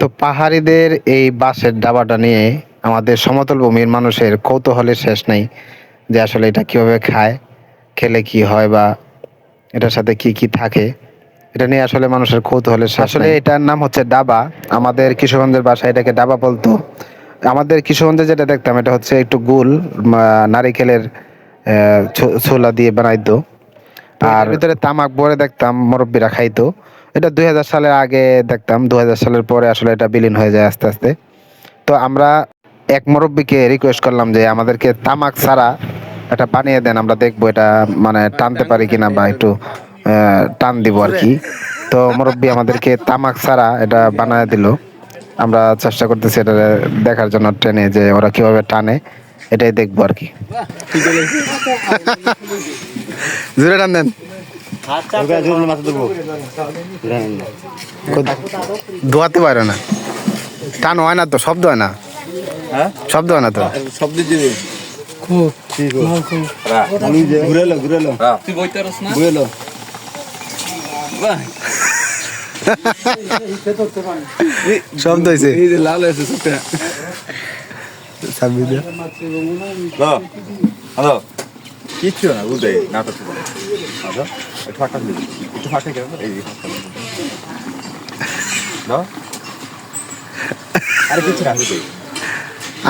তো পাহাড়িদের এই বাঁশের ডাবাটা নিয়ে আমাদের সমতল ভূমির মানুষের কৌতূহলের শেষ নেই যে আসলে এটা কীভাবে খায় খেলে কি হয় বা এটার সাথে কি কি থাকে। এটা নিয়ে আসলে মানুষের কৌতূহলের শেষ আসলে এটার নাম হচ্ছে ডাবা। আমাদের কিশোরগঞ্জের বাসায় এটাকে ডাবা বলতো। আমাদের কিশোরগঞ্জে যেটা দেখতাম এটা হচ্ছে একটু গুল নারিকেলের ছোলা দিয়ে বানাইতো। আর ভিতরে তামাক ভরে দেখতাম মুরব্বীরা খাইতো। এটা দুই হাজার সালের আগে দেখতাম দুই হাজার সালের পরে আসলে এটা বিলীন হয়ে যায় আস্তে আস্তে। তো আমরা এক মুরব্বীকে রিকোয়েস্ট করলাম যে আমাদেরকে তামাক ছাড়া এটা বানিয়ে দেন আমরা দেখব এটা মানে টানতে পারি কিনা বা একটু আহ, টান দিব আর কি। তো মুরব্বী আমাদেরকে তামাক ছাড়া এটা বানায় দিল। আমরা চেষ্টা করতেছি এটা দেখার জন্য ট্রেনে যে ওরা কীভাবে টানে এটাই দেখব আর কি। জোরে টান দেন। ধোয়াতে পারে না। টান হয় না তো শব্দ হয় না। হ্যাঁ? শব্দ হয় না তো। শব্দ দিবি। ঘুরে এলো ঘুরে এলো তুই বইতে পারস না? ঘুরে শব্দ হয়েছে যে লাল হয়েছে হ্যালো। কিচ্ছু না বুঝতে নাটক আচ্ছা। একটু ফাঁকা দিবি একটু ফাঁকা কেন এই। দাও। আরে কিচ্ছু না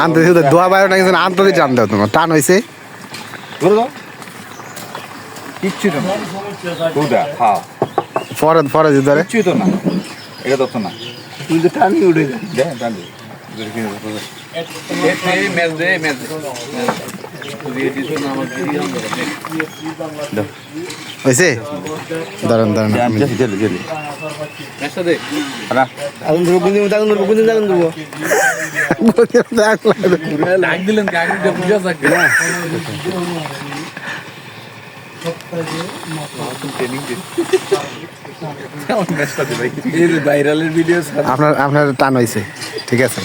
আনতে শুধু দোয়া বাইরে না কিছু না, আনতে দিচ্ছে আনতে তোমার টান হয়েছে ধরে দাও কিচ্ছু তো না হ্যাঁ পরে পরে যে ধরে কিচ্ছুই তো না এটা তো না তুই তো টানি উঠে যা দেখ টান ম্যাচ দে ম্যাচ দে হয়েছে দাঁড়ান দাঁড়ান আমি- জেলে জেলে ম্যাচটা দে আগুন ধরবো কোন দিন আগুন ধরবো কোন দিন আগুন ধরবো লাগ দিলেন কি আগে বুঝা যাক না। এই যে ভাইরালের ভিডিও আপনার আপনার টান হয়েছে ঠিক আছে।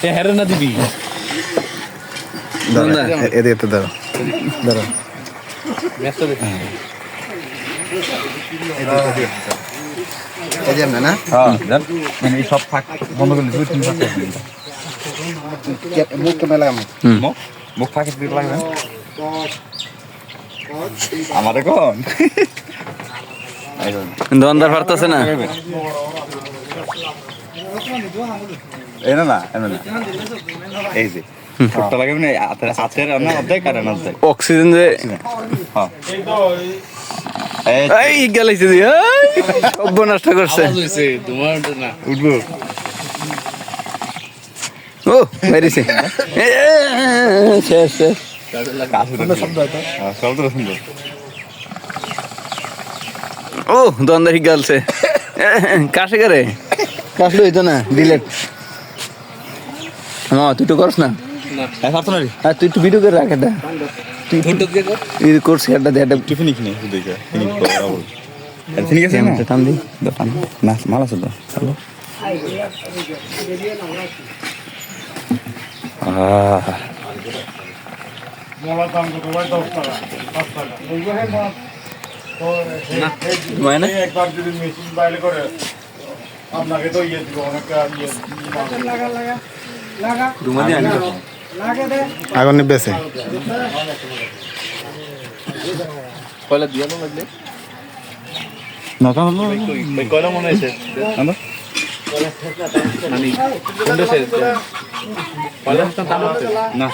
এ হেরে না দিবি। এ- এদিকে তো ধরো ধরো ম্যাচটা দে এই যে না হ্যাঁ মানে এই সব ফাঁক বন্ধ করে দিবি তুমি ফাঁক মুখ তো মেলা মুখ মুখ ফাঁকে দিতে লাগবে না? আমারে কোন এই। না এই না না এই যে ছোট্ট লাগে মানে হাতের হাতের অর্ধেক আর অর্ধেক অক্সিজেন যে হ্যাঁ এই গেলাইছে দি সব নষ্ট করছে। উঠবো। ও বেরিয়েছে শেষ শেষ সুন্দর ও দন্দর গেলছে। কাশে করে কাশলো হইতো না ডিলেট হ্যাঁ তুই তো করস না। হ্যাঁ তুই একটু ভিডিও করে রাখে দা না টান দি টান না তো হ্যালো আহ। মানে একবার যদি মেশিন বাইরে করে আপনাকে তো ইয়ে দিব অনেকটা ইয়ে রুমালি আনি আগুন নিবেছে কয়লা দিয়া লাগলে? না তো কয়লা মনে হয়েছে? না